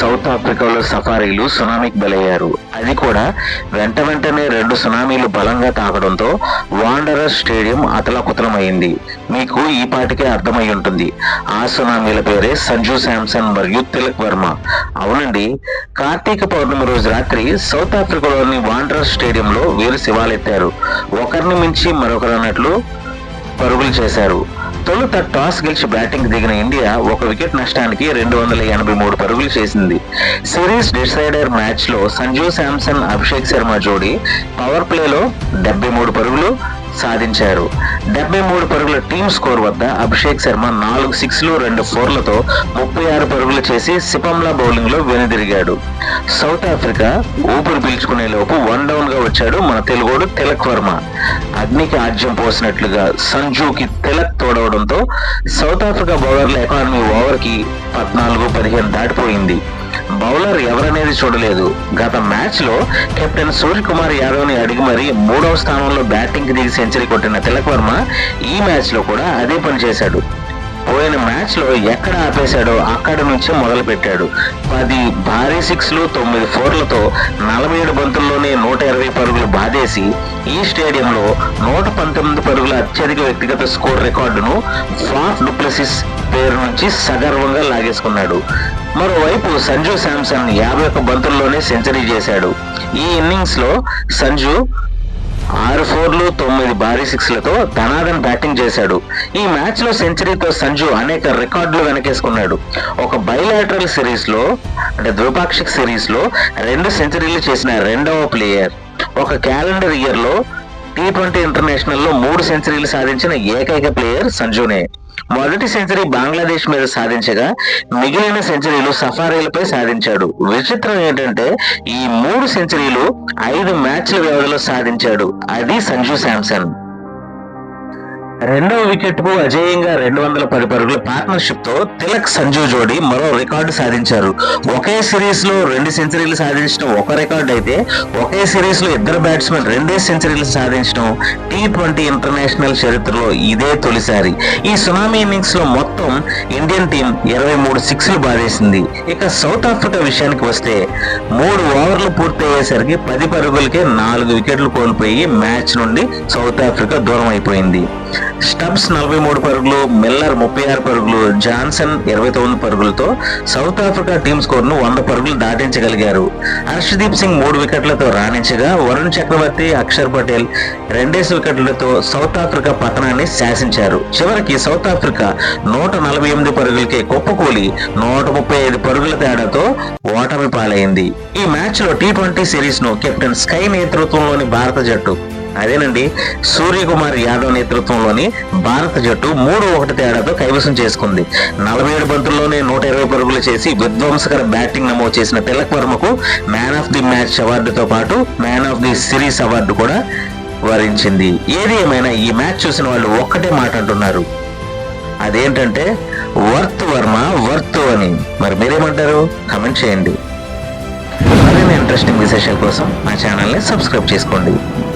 South ఆఫ్రికాలో సఫారీలు సునామీకి బలయ్యారు. అది కూడా వెంట వెంటనే రెండు సునామీలు బలంగా తాకడంతో వాండరర్ స్టేడియం అతలకుతలమైంది. మీకు ఈ పాటికే అర్థమై ఉంటుంది. ఆ సునామీల పేరే సంజు శాంసన్ మరియు తిలక్ వర్మ. అవునండి కార్తీక పౌర్ణమి రోజు రాత్రి సౌత్ ఆఫ్రికాలోని వాండరర్ స్టేడియంలో వీరు శివాలెత్తారు. ఒకరిని మించి మరొకరు అన్నట్లు పరుగులు చేశారు. తొలుత టాస్ గెలిచి బ్యాటింగ్ దిగిన ఇండియా ఒక వికెట్ నష్టానికి రెండు వందల ఎనభై మూడు పరుగులు చేసింది. సిరీస్ డిసైడర్ మ్యాచ్లో సంజు శాంసన్ అభిషేక్ శర్మ జోడీ పవర్ ప్లేలో డెబ్బై మూడు పరుగులు సాధించారు. డెబ్బై మూడు పరుగుల టీమ్ స్కోర్ వద్ద అభిషేక్ శర్మ నాలుగు సిక్స్లు రెండు ఫోర్లతో ముప్పై ఆరు పరుగులు చేసి సిపంలా బౌలింగ్లో వెనుదిరిగాడు. సౌత్ ఆఫ్రికా ఊపిరి పీల్చుకునే లోపు వన్ డౌన్గా వచ్చాడు మన తెలుగోడు తిలక్ వర్మ. అగ్నికి ఆజ్యం పోసినట్లుగా సంజుకి తిలక్ తోడవడంతో సౌత్ ఆఫ్రికా బౌలర్ల ఎకానమీ ఓవర్కి పద్నాలుగు పదిహేను దాటిపోయింది. బౌలర్ ఎవరనేది చూడలేదు. గత మ్యాచ్లో కెప్టెన్ సూర్యకుమార్ యాదవ్ని అడిగి మరీ మూడవ స్థానంలో బ్యాటింగ్కి దిగి సెంచరీ కొట్టిన తిలక్ వర్మ ఈ మ్యాచ్లో కూడా అదే పని చేశాడు. పోయిన మ్యాచ్లో ఎక్కడ ఆపేశాడో అక్కడి నుంచి మొదలుపెట్టాడు. పది భారీ సిక్స్లు తొమ్మిది ఫోర్లతో నలభై ఏడు బంతుల్లోనే నూట ఇరవై పరుగులు బాధేసి ఈ స్టేడియంలో నూట పంతొమ్మిది పరుగుల అత్యధిక వ్యక్తిగత స్కోర్ రికార్డును ఫాఫ్ డూప్లసిస్ పేరు నుంచి సగర్వంగా లాగేసుకున్నాడు. మరోవైపు సంజు శాంసన్ యాభై ఒక్క బంతుల్లోనే సెంచరీ చేశాడు. ఈ ఇన్నింగ్స్లో సంజు ఆరు ఫోర్లు తొమ్మిది భారీ సిక్స్లతో ధనాదన్ బ్యాటింగ్ చేశాడు. ఈ మ్యాచ్లో సెంచరీతో సంజు అనేక రికార్డులు వెనకేసుకున్నాడు. ఒక బయలాటరల్ సిరీస్లో అంటే ద్విపాక్షిక సిరీస్లో రెండు సెంచరీలు చేసిన రెండవ ప్లేయర్. ఒక క్యాలెండర్ ఇయర్లో టీ ట్వంటీ ఇంటర్నేషనల్లో మూడు సెంచరీలు సాధించిన ఏకైక ప్లేయర్ సంజునే. మొదటి సెంచరీ బంగ్లాదేశ్ మీద సాధించగా మిగిలిన సెంచరీలు సఫారీలపై సాధించాడు. విచిత్రం ఏంటంటే ఈ మూడు సెంచరీలు ఐదు మ్యాచ్ల వ్యవధిలో సాధించాడు. అది సంజు శాంసన్. రెండవ వికెట్కు అజేయంగా రెండు వందల పది పరుగుల పార్ట్నర్షిప్తో తిలక్ సంజు జోడీ మరో రికార్డు సాధించారు. ఒకే సిరీస్లో రెండు సెంచరీలు సాధించడం ఒక రికార్డు అయితే ఒకే సిరీస్లో ఇద్దరు బ్యాట్స్మెన్ రెండే సెంచరీలు సాధించడం టీ ట్వంటీ ఇంటర్నేషనల్ చరిత్రలో ఇదే తొలిసారి. ఈ సునామీ ఇన్నింగ్స్లో మొత్తం ఇండియన్ టీం ఇరవై మూడు సిక్స్లు బాధేసింది ఇక సౌత్ ఆఫ్రికా విషయానికి వస్తే మూడు ఓవర్లు పూర్తయ్యేసరికి పది పరుగులకే నాలుగు వికెట్లు కోల్పోయి మ్యాచ్ నుండి సౌత్ ఆఫ్రికా దూరం అయిపోయింది. స్టబ్స్ నలభై మూడు పరుగులు మిల్లర్ ముప్పై ఆరు పరుగులు జాన్సన్ ఇరవై తొమ్మిది పరుగులతో సౌత్ ఆఫ్రికా టీమ్ స్కోర్ను వంద పరుగులు దాటించగలిగారు. హర్షదీప్ సింగ్ మూడు వికెట్లతో రాణించగా వరుణ్ చక్రవర్తి అక్షర్ పటేల్ రెండేసి వికెట్లతో సౌత్ ఆఫ్రికా పతనాన్ని శాసించారు. చివరికి సౌత్ ఆఫ్రికా నూట నలభై ఎనిమిది పరుగులకే కుప్పకూలి నూట ముప్పై ఐదు పరుగుల తేడాతో ఓటమి పాలైంది. ఈ మ్యాచ్లో టీ ట్వంటీ సిరీస్ను కెప్టెన్ స్కై నేతృత్వంలోని భారత జట్టు అదేనండి. సూర్యకుమార్ యాదవ్ నేతృత్వంలోని భారత జట్టు మూడు ఒకటి తేడాతో కైవసం చేసుకుంది. నలభై ఏడు బంతుల్లోనే నూట ఇరవై పరుగులు చేసి విధ్వంసకర బ్యాటింగ్ నమోదు చేసిన తిలక్ వర్మకు మ్యాన్ ఆఫ్ ది మ్యాచ్ అవార్డుతో పాటు man of the series award కూడా వరించింది. ఏది ఏమైనా ఈ మ్యాచ్ చూసిన వాళ్ళు ఒక్కటే మాట అంటున్నారు. అదేంటంటే వర్త్ వర్మ వర్త్ అని. మరి మీరేమంటారు? కమెంట్ చేయండి. మరిన్ని ఇంట్రెస్టింగ్ విశేషాల కోసం మా ఛానల్ని సబ్స్క్రైబ్ చేసుకోండి.